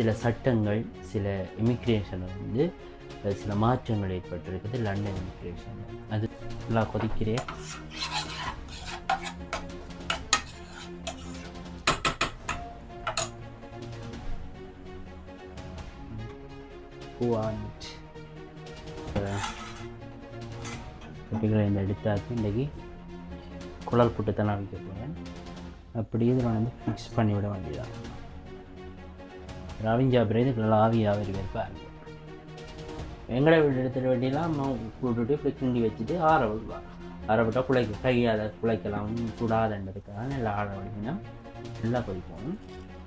சில சட்டங்கள் சில இமிக்ரேஷனில் வந்து சில மாற்றங்கள் ஏற்பட்டிருக்குது லண்டன் இமிக்ரேஷன் அது நல்லா கொதிக்கிறேன் பூவானிட் குட்டிகளை இந்த எடுத்தாக்கி இன்றைக்கி குழல் புட்டு தான் வைக்க போகிறேன் அப்படி இதில் வந்து ஃபிக்ஸ் பண்ணி விட வேண்டியதான் ரவிஞ்சா பிறகு ஆவியாக இருப்பார் பாருங்க எங்களை வீடு எடுத்துட வேண்டியெல்லாம் போட்டுட்டு இப்படி கிண்டி வச்சுட்டு ஆற விடுவார். ஆறப்பட்டால் விட்டால் குழைக்க கையாத குழைக்கலாம் சுடாதன்றதுக்காக நல்லா ஆற விடுங்கன்னா நல்லா குளிப்போம்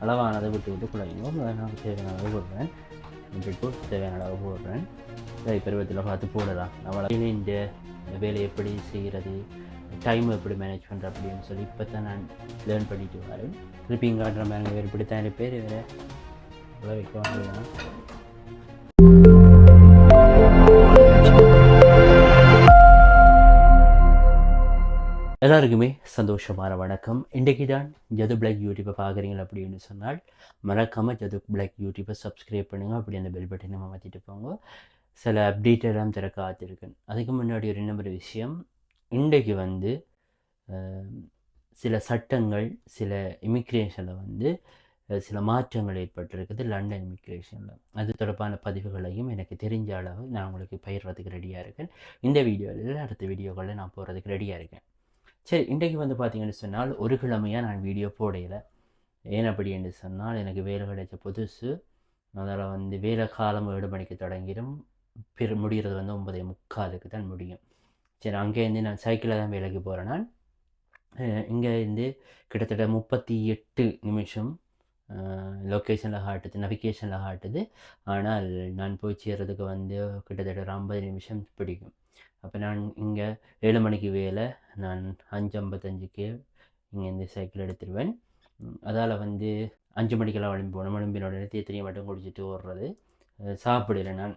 அளவானதை விட்டு விட்டு குழைக்கணும் நான் தேவையான அளவு போடுறேன். விட்டுட்டு தேவையான அளவு போடுறேன். கை பருவத்தில் பார்த்து போடலாம். நம்மளை இந்த வேலை எப்படி செய்கிறது டைம் எப்படி மேனேஜ் பண்ணுற அப்படின்னு சொல்லி இப்போ தான் நான் லேர்ன் பண்ணிட்டு வரேன். திருப்பியும் காட்டுற மாதிரி வேறு இப்படி தான் பேர் வேறு இவ்வளோ வைக்க வேண்டியதான் எல்லாருக்குமே சந்தோஷமான வணக்கம். இன்றைக்கு தான் ஜது பிளாக் யூடியூப்பை பார்க்குறீங்க அப்படின்னு சொன்னால் மறக்காமல் ஜது பிளாக் யூடியூப்பை சப்ஸ்கிரைப் பண்ணுங்கள் அப்படி அந்த பெல் பட்டனை மாற்றிட்டு போங்க. சில அப்டேட் எல்லாம் திற காத்திருக்கேன். அதுக்கு முன்னாடி ஒரு நம்பர் விஷயம். இன்றைக்கு வந்து சில சட்டங்கள் சில இமிக்ரேஷனில் வந்து சில மாற்றங்கள் ஏற்பட்டிருக்குது லண்டன் இமிக்ரேஷனில். அது தொடர்பான பதிவுகளையும் எனக்கு தெரிஞ்ச அளவு நான் உங்களுக்கு பயிர்றதுக்கு ரெடியாக இருக்கேன். இந்த வீடியோவில் அடுத்த வீடியோக்களில் நான் போகிறதுக்கு ரெடியாக இருக்கேன். சரி இன்றைக்கு வந்து பார்த்தீங்கன்னு சொன்னால் ஒரு கிழமையாக நான் வீடியோ போடையலை ஏன் அப்படி என்று சொன்னால் எனக்கு வேலை கிடைச்ச புதுசு. அதில் வந்து வேலை காலம் ஏழு மணிக்கு தொடங்கிடும். பிற முடிகிறது வந்து ஒன்பதே முக்காலுக்கு தான் முடியும். சரி அங்கேருந்து நான் சைக்கிளில் தான் வேலைக்கு போகிறேன் நான். இங்கே இருந்து கிட்டத்தட்ட முப்பத்தி எட்டு நிமிஷம் லொக்கேஷனில் காட்டுது நவிகேஷனில் காட்டுது. ஆனால் நான் போய் சேர்றதுக்கு வந்து கிட்டத்தட்ட ஒரு ஐம்பது நிமிஷம் பிடிக்கும். அப்போ நான் இங்கே ஏழு மணிக்கு வேலை நான் அஞ்சு ஐம்பத்தஞ்சுக்கு இங்கேருந்து சைக்கிள் எடுத்துருவேன். அதால் வந்து அஞ்சு மணிக்கெல்லாம் எழும்பி போகணும் எழும்பின உடனே மட்டும் குடிச்சிட்டு ஓடுறது. சாப்பிடல நான்.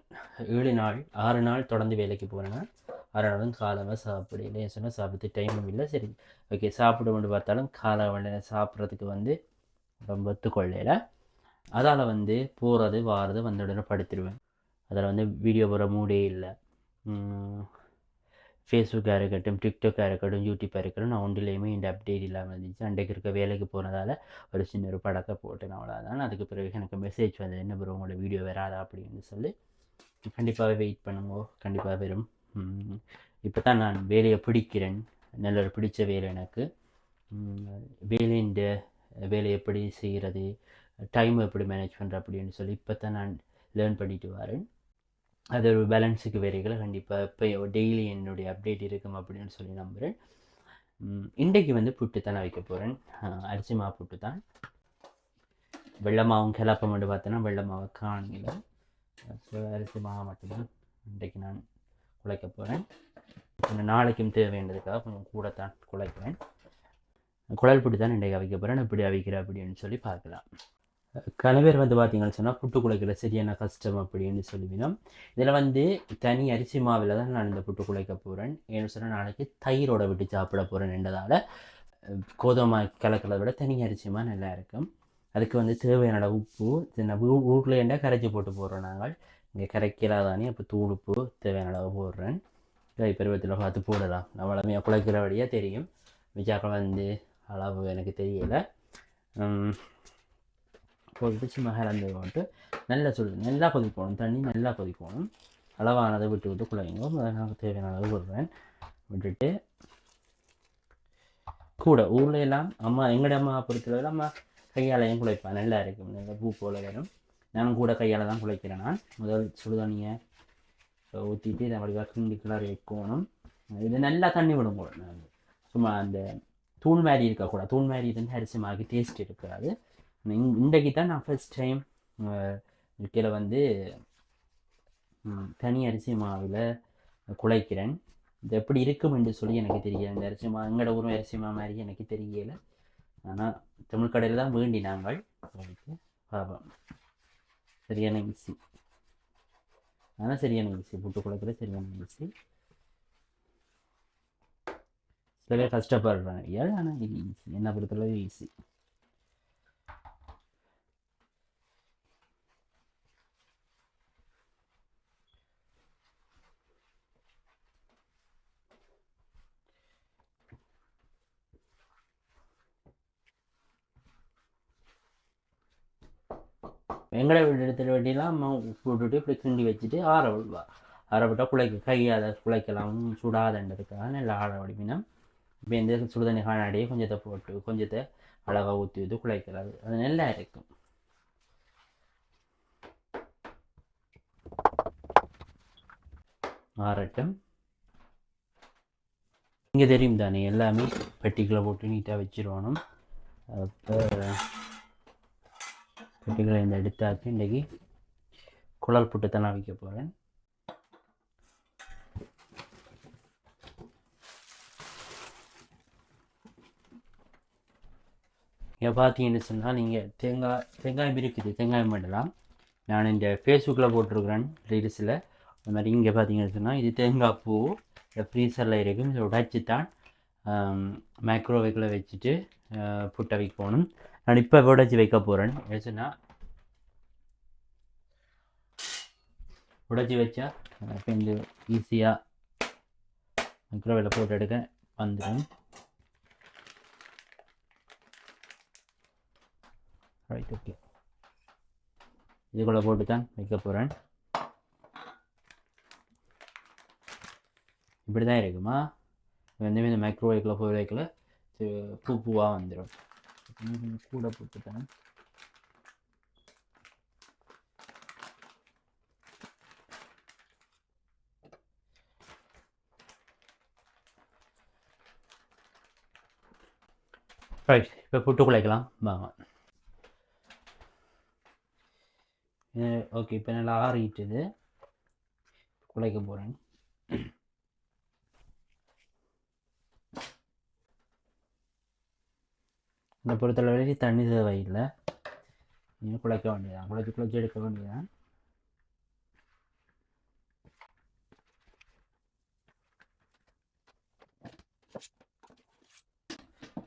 ஏழு நாள் ஆறு நாள் தொடர்ந்து வேலைக்கு போகிறேன்னா ஆறு நாளும் காலமாக சாப்பிடல. சொன்னால் சாப்பிட்டு டைமும் இல்லை. சரி ஓகே சாப்பிட கொண்டு பார்த்தாலும் காலை வேண்டிய சாப்பிட்றதுக்கு வந்து ரொம்ப ஒத்துக்கொள்ளையில அதால் வந்து போகிறது வாரது வந்த உடனே படுத்துருவேன். அதில் வந்து வீடியோ போகிற மூடே இல்லை. ஃபேஸ்புக்காக இருக்கட்டும் டிக்டாக்காக இருக்கட்டும் யூடியூப்பாக இருக்கட்டும் நான் ஒன்றிலையுமே இந்த அப்டேட் இல்லாமல் இருந்துச்சு. அன்றைக்கு இருக்க வேலைக்கு போனதால் ஒரு சின்ன ஒரு படத்தை போட்டேன் அவ்வளோதான் அதுக்கு பிறகு எனக்கு மெசேஜ் வந்தது என்ன ப்ரோ உங்களோட வீடியோ வராதா? அப்படின்னு சொல்லி. கண்டிப்பாகவே வெயிட் பண்ணுங்கோ. கண்டிப்பாக வரும். இப்போ தான் நான் வேலையை பிடிக்கிறேன். நல்ல ஒரு பிடிச்ச வேலை எனக்கு. வேலையின் வேலை எப்படி செய்கிறது டைம் எப்படி மேனேஜ் பண்ணுற அப்படின்னு சொல்லி இப்போ தான் நான் லேர்ன் பண்ணிட்டு வரேன். அது ஒரு பேலன்ஸுக்கு வேலைகளை கண்டிப்பாக இப்போ டெய்லி என்னுடைய அப்டேட் இருக்கும் அப்படின்னு சொல்லி நம்புகிறேன் இன்றைக்கு வந்து புட்டு தான் வைக்க போகிறேன் அரிசி மாவு புட்டு தான். வெள்ளை மாவும் கிளப்ப மட்டும் பார்த்தோன்னா வெள்ளமாவை காணல ஸோ அரிசி மாவு மட்டும்தான் இன்றைக்கு நான் குழைக்க போகிறேன் கொஞ்சம் நாளைக்கும் தேவைன்றதுக்காக கொஞ்சம் கூட தான் குழைக்கிறேன் குழல் புட்டு தான் இன்றைக்கு அவிக்க போகிறேன் இப்படி அவிக்கிறேன் அப்படின்னு சொல்லி பார்க்கலாம். கணவர் வந்து பார்த்தீங்கன்னு சொன்னால் புட்டு குலைக்கிற சரியான கஷ்டம் அப்படின்னு சொல்லுவினோம். இதில் வந்து தனி அரிசி மாவில் தான் நான் இந்த புட்டு குலைக்க போகிறேன் ஏன்னு சொன்னால் நாளைக்கு தயிரோட விட்டு சாப்பிட போகிறேன் என்றதால் கோதுமை கலக்கிறத விட தனி அரிசிமா நல்லா இருக்கும். அதுக்கு வந்து தேவையான உப்பு சின்ன ஊ ஊரில் என்ன கரைச்சி போட்டு போடுறோம் நாங்கள்? இங்கே கரைக்கலாதானே அப்போ தூள் உப்பு தேவையான அளவு போடுறேன். கை பருவத்தில் பார்த்து போடலாம். நான் குழைக்கிற வழியாக தெரியும். விஜாக்கள் வந்து அளவு எனக்கு தெரியலை. போட்டு சும்மா கலந்து போட்டு நல்லா சுடு நல்லா கொதிக்கணும் தண்ணி நல்லா கொதிக்கணும். அளவானதை விட்டு விட்டு குழைங்க எனக்கு தேவையான அளவு விடுறேன் விட்டுட்டு கூட ஊரில் எல்லாம் அம்மா எங்களுடைய அம்மா பொறுத்தளவில் அம்மா கையாலையும் குழைப்பேன் நல்லா இருக்கும் நல்லா பூ போல வரும். நானும் கூட கையால் தான் குழைக்கிறேன் நான். முதல் சுடுதண்ணியை ஊற்றிட்டு இதை அப்படி கிண்டி கிளறி வைக்கணும். இது நல்லா தண்ணி விடும் கூட. நான் சும்மா அந்த தூள் மாதிரி இருக்கக்கூடாது. தூள் மாதிரி இருந்து அரிசி மாவுக்கு டேஸ்ட் இருக்காது இன்றைக்கு தான் நான் ஃபர்ஸ்ட் டைம் கீழே வந்து தனி அரிசி மாவில் குழைக்கிறேன். இது எப்படி இருக்கும் என்று சொல்லி எனக்கு தெரியல. இந்த அரிசி மா எங்களோட ஊரும் அரிசி மா மாதிரி எனக்கு தெரியல. ஆனால் தமிழ் கடையில் தான் வேண்டி நாங்கள். பாபம் சரியான ஈஸி ஆனால் சரியான ஈஸி புட்டு குழைக்கிற சரியான ஈஸி சில பேர் கஷ்டப்படுறாங்க ஏழை ஆனால் இது ஈஸி என்னை பொறுத்தளவு ஈஸி வெங்கட வீடு எடுத்துகிட்டு வட்டிலாம் போட்டுட்டு இப்படி கிண்டி வச்சுட்டு ஆற விடுவா. ஆற விட்டால் குழைக்க கையால் குழைக்கலாம் சுடாதன்றதுக்காக நல்லா ஆற வடிப்பினா இப்போ இந்த சுடுதண்ணி காணாடியே கொஞ்சத்தை போட்டு கொஞ்சத்தை அழகாக ஊற்றி ஊற்றி குழைக்கிறது. அது நல்லா இருக்கும். ஆறட்டும். இங்கே தெரியும் தானே எல்லாமே பெட்டிக்குள்ளே போட்டு நீட்டாக வச்சிருவானும் அப்போ பெட்டிகளை இந்த எடுத்தாச்சு இன்றைக்கி குழல் புட்டு தானே வைக்க போகிறேன் இங்கே பார்த்தீங்கன்னு சொன்னால் நீங்கள் தேங்காய் வெங்காயம் இருக்குது தேங்காய் பண்ணலாம் நான் இந்த ஃபேஸ்புக்கில் போட்டிருக்கிறேன் ரீல்ஸில் அது மாதிரி இங்கே பார்த்தீங்கன்னு சொன்னால் இது தேங்காய் பூ. இந்த ஃப்ரீசரில் இருக்கும் இதை உடைச்சி தான் மைக்ரோவேவில் வச்சுட்டு ஆஹ், புட்டை வைக்கணும் நான் இப்போ உடைச்சி வைக்க போகிறேன் சொன்னால் உடைச்சி வச்சா இப்போ இந்த ஈஸியாக மைக்ரோவேவில் போட்டு எடுக்க வந்துடும் ரைட் ஓகே இதுக்குள்ளே போட்டு தான் வைக்க போகிறேன் இப்படி தான் இருக்குமா? வந்து இந்த மைக்ரோவேவ்ல போய் வைக்கல பூ பூவாக வந்துடும் கூட கூட போட்டுட்டேன் ரைட் இப்போ புட்டு குழைக்கலாம் வாங்க. ஓகே இப்போ நல்லா ஆறிட்டுது. குழைக்க போகிறேன் இந்த பொறுத்தளவில் தண்ணி தேவையில்லை. நீங்கள் குழைக்க வேண்டியதான் குழைச்சி குழைச்சி எடுக்க வேண்டியதான்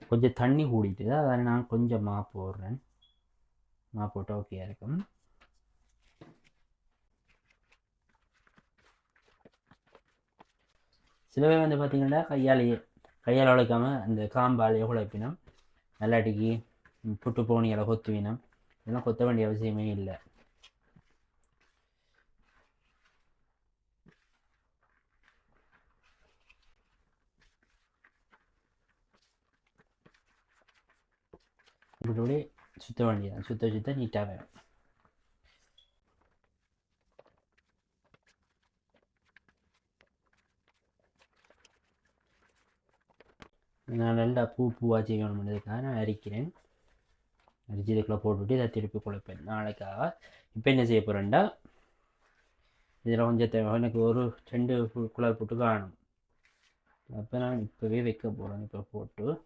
கொஞ்சம் தண்ணி கூடிட்டுது அதனால் நான் கொஞ்சம் மா போடுறேன். மா போட்டு ஓகே இருக்கும். சில பேர் வந்து பார்த்தீங்கன்னா கையாலேயே கையால் உழைக்காமல் அந்த காம்பாலேயே உழைப்பினம் நல்லாட்டிக்கு புட்டு போனியால் கொத்துவினம் இதெல்லாம் கொத்த வேண்டிய அவசியமே இல்லை. இப்படி சுத்த வேண்டியதான் சுத்த சுத்த நீட்டாக வேணும். நான் நல்லா பூ பூவாக செய்யணுன்றதுக்காக நான் அரிக்கிறேன். அரிச்சு இதுக்குள்ளே போட்டுவிட்டு இதை திருப்பி குழப்பேன் நாளைக்காக இப்போ என்ன செய்ய போகிறேன்டா இதில் கொஞ்சம் தேவை. எனக்கு ஒரு ரெண்டு கு- போட்டு காணும். அப்போ நான் இப்போவே வைக்க போகிறேன் இப்போ போட்டு.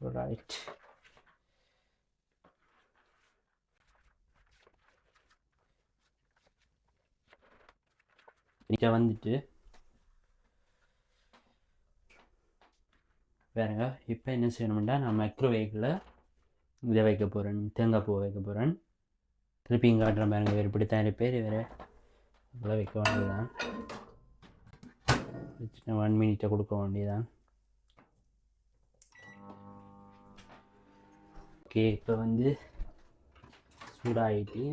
ரைட் இங்கே வந்துட்டு பாருங்க இப்போ என்ன செய்யணும்டா நான் மைக்ரோவேவில் இதை வைக்க போகிறேன் தேங்காய் பூ வைக்க போகிறேன் திருப்பி இங்கே காட்டுறேன் பாருங்க வேறு இப்படித்தான் இருப்பேர் வேறு இவ்வளோ வைக்க வேண்டியதுதான். வச்சுட்டு ஒன் மினிட்டை கொடுக்க வேண்டியதான் ஓகே இப்போ வந்து சூடாகிட்டு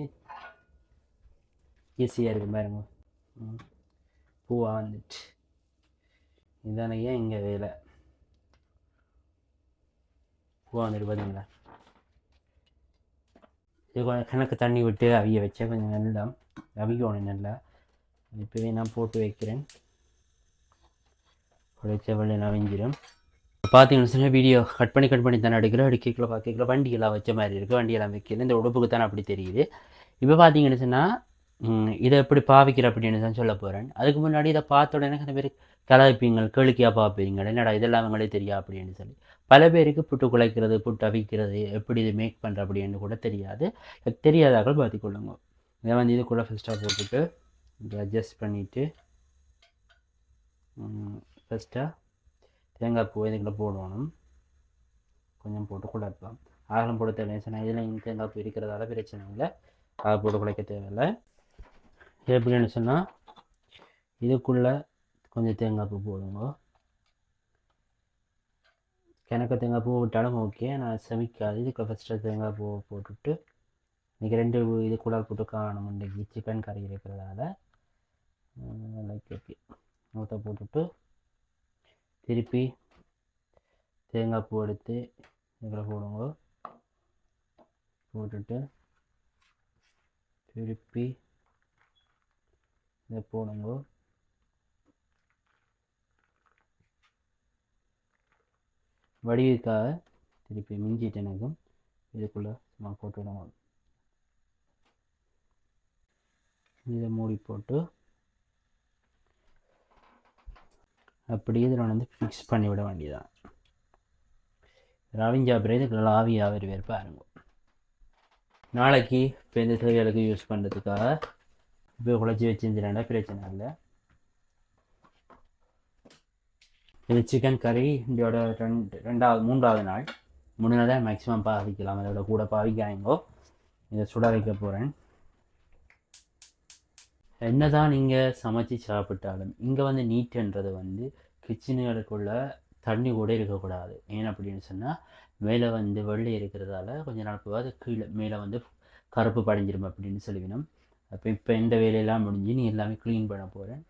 ஈஸியாக இருக்கும் பாருங்க. ம். பூவாக வந்துட்டு இதான ஏன் இங்கே வேலை? பூவாக வந்துட்டு பார்த்தீங்களா இது கொஞ்சம் கணக்கு தண்ணி விட்டு அவிய வச்சா கொஞ்சம் நல்லா அவிக்கணும் நல்லா. இப்போவே நான் போட்டு வைக்கிறேன். உழைச்ச வெள்ளை நவிஞ்சிடும் பார்த்தீங்கன்னு சொன்னால் வீடியோ கட் பண்ணி கட் பண்ணி தானே எடுக்கிறேன் எடுக்கல பார்க்கல வண்டியெல்லாம் வச்ச மாதிரி இருக்குது வண்டியெல்லாம் வைக்கல. இந்த உடம்புக்கு தானே அப்படி தெரியுது. இப்போ பார்த்தீங்கன்னு சொன்னால் இதை எப்படி பாவிக்கிற அப்படின்னு தான் சொல்ல போகிறேன் அதுக்கு முன்னாடி இதை பார்த்த உடனே சில பேர் கலாய்ப்பீங்கள் கேளிக்கையாக பார்ப்பீங்க என்னடா இதெல்லாம் அவங்களே தெரியா அப்படின்னு சொல்லி. பல பேருக்கு புட்டு குலைக்கிறது புட்டு அவிக்கிறது எப்படி இது மேக் பண்ணுற அப்படின்னு கூட தெரியாது. தெரியாதாக்கள் பார்த்துக்கொள்ளுங்க இதை வந்து இதுக்குள்ளே ஃபஸ்ட்டாக போட்டுட்டு அட்ஜஸ்ட் பண்ணிவிட்டு ஃபஸ்ட்டாக தேங்காய் பூ இதுக்குள்ளே போடணும். கொஞ்சம் போட்டு குழப்பம். ஆகலம் போட தேவையில்லை. சொன்னால் இதில் தேங்காய் பூ இருக்கிறதால பிரச்சனை இல்லை. அதை போட்டு குழைக்க தேவையில்லை. எப்படி எப்படின்னு சொன்னால் இதுக்குள்ளே கொஞ்சம் தேங்காய் பூ போடுங்க. கிணக்க தேங்காய் பூ விட்டாலும் ஓகே நான் சமைக்காது. இதுக்கு ஃபஸ்ட்டு தேங்காய் பூ போட்டுட்டு இன்றைக்கி ரெண்டு இது கூட போட்டு காணும் இன்றைக்கி. சிக்கன் கறி இருக்கிறதால. லைக் ஓகே மூத்த போட்டுட்டு திருப்பி தேங்காய் பூ எடுத்து இதில் போடுங்க. போட்டுட்டு திருப்பி இதை போடுங்க. வடிவுக்காக திருப்பி மிஞ்சிட்டு எனக்கும். இதுக்குள்ளே சும்மா போட்டு விடுங்க. இதை மூடி போட்டு அப்படியே இதில் வந்து ஃபிக்ஸ் பண்ணி விட வேண்டியதான் ரவிஞ்சா பிறகு இதுக்குள்ள ஆவியாக வருவார் பாருங்க நாளைக்கு இப்போ இந்த தேவைகளுக்கு யூஸ் பண்ணுறதுக்காக இப்போ குழச்சி வச்சிருந்துடா பிரச்சனை இல்லை. இது சிக்கன் கறி இதோட ரெண்டு ரெண்டாவது மூன்றாவது நாள். மூணு நாள் தான் மேக்ஸிமம் பாவிக்கலாம். அதோட கூட பாவிக்காங்கோ இதை சுட வைக்க போகிறேன் என்ன தான் நீங்கள் சமைச்சு சாப்பிட்டாலும் இங்கே வந்து நீட்டுன்றது வந்து கிச்சனுகளுக்குள்ள தண்ணி கூட இருக்கக்கூடாது. ஏன் அப்படின்னு சொன்னால் மேலே வந்து வெள்ளை இருக்கிறதால கொஞ்ச நாள் போகாது கீழே மேலே வந்து கருப்பு படைஞ்சிரும் அப்படின்னு சொல்லிவினோம் அப்போ இப்போ இந்த வேலையெல்லாம் முடிஞ்சு நீ எல்லாமே க்ளீன் பண்ண போகிறேன்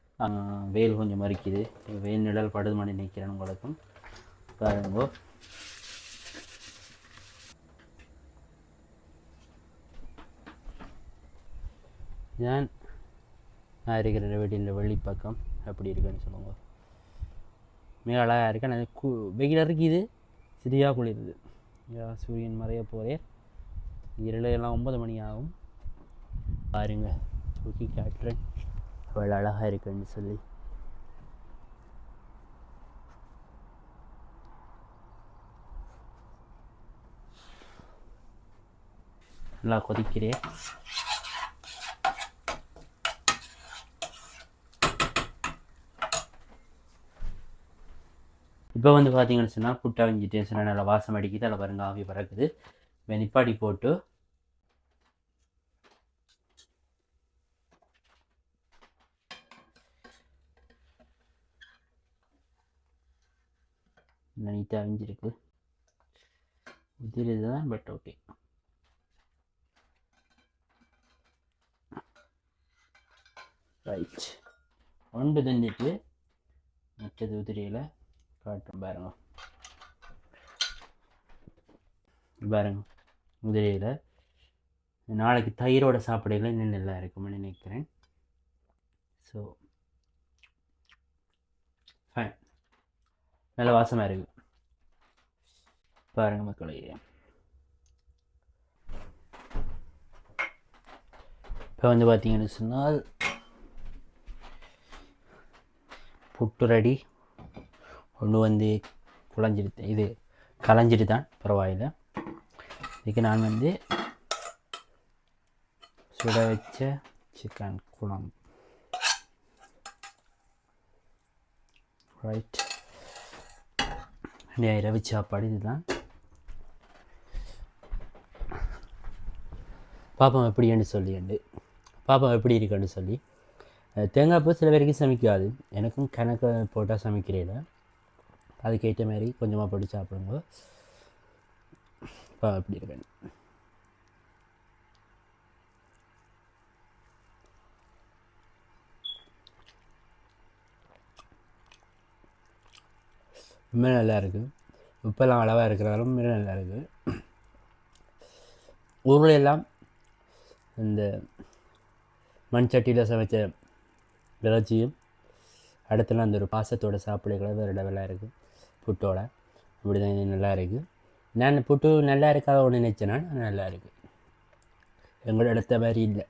வெயில் கொஞ்சம் மறிக்குது. வெயில் நிழல் படுது மணி நிற்கிறேன் உங்களுக்கும். பாருங்கோ. ഞാൻ நான் இருக்கிற வீட்டில் வெள்ளி பக்கம். அப்படி இருக்குன்னு சொல்லுங்க. மிக அழகாக இருக்கு. ஆனால் கு வெயில் இருக்குது சரியாக குளிருது. சூரியன் மறைய போகிறேன் இரவு எல்லாம் ஒன்பது மணி ஆகும். பாருங்க. தூக்கி காட்டுறேன். அவ்வளோ அழகாக இருக்குன்னு சொல்லி. நல்லா கொதிக்கிறேன் இப்போ வந்து பார்த்தீங்கன்னு சொன்னால் புட்டா வெஞ்சிட்டேன் சொன்னால் நல்லா வாசம் அடிக்குது. அதில் பாருங்க ஆவி பறக்குது. நிப்பாடி போட்டு நீட்டாக அவிஞ்சிருக்கு இது தான் பட் ஓகே ரைட் ஒன்று தந்துட்டு மற்றது உதிரியில் காட்டும் பாருங்க. பாருங்க உதிரியில் நாளைக்கு தயிரோட சாப்பிடையில இன்னும் நல்லா இருக்கும்னு நினைக்கிறேன். ஸோ நல்ல வாசமாக இருக்கு. பாருங்க மக்களே. இப்போ வந்து பார்த்தீங்கன்னு சொன்னால் புட்டு ரெடி ஒன்று வந்து குழஞ்சிடுது இது கலைஞ்சிட்டு தான் பரவாயில்லை. இதுக்கு நான் வந்து சுட வச்ச சிக்கன் குழம்பு. ரைட் இரவு சாப்பாடு இதுதான். பாப்பம் எப்படின்னு சொல்லிண்டு பாப்பம் எப்படி இருக்குன்னு சொல்லி. தேங்காய் பூ சில பேருக்கு சமைக்காது. எனக்கும் கணக்கு போட்டால் சமைக்கிறேன் அதுக்கேற்ற மாதிரி கொஞ்சமாக போட்டு சாப்பிடுங்க. பாப்பா எப்படி இருக்கேன் ரொம்ப நல்லா இருக்குது உப்பெல்லாம் அளவாக இருக்கிறதாலும் ரொம்ப நல்லா இருக்குது ஊரில் எல்லாம் இந்த மண் சட்டியில் சமைச்ச இறைச்சியும் அடுத்தலாம் அந்த ஒரு பாசத்தோட சாப்பிடக்கூட வேறு லெவலாக இருக்குது புட்டோட. அப்படி தான் இது நல்லா இருக்குது நான் புட்டு நல்லா இருக்காத ஒன்று நினச்சேன்னா நல்லா இருக்குது எங்களோட இடத்த மாதிரி இல்லை.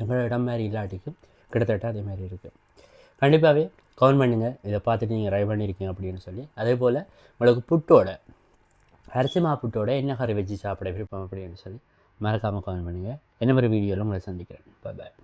எங்களோட இடம் மாதிரி இல்லாட்டிக்கும் கிட்டத்தட்ட அதே மாதிரி இருக்குது கண்டிப்பாகவே கவுண்ட் பண்ணுங்கள் இதை பார்த்துட்டு நீங்கள் ட்ரை பண்ணியிருக்கீங்க அப்படின்னு சொல்லி. அதே போல் உங்களுக்கு புட்டோட அரிசி மா புட்டோட என்ன கறி வச்சு சாப்பிட விருப்பம் அப்படின்னு சொல்லி மறக்காமல் கமெண்ட் பண்ணுங்கள் என்ன மாதிரி வீடியோவில் உங்களை சந்திக்கிறேன். பாய் பாய்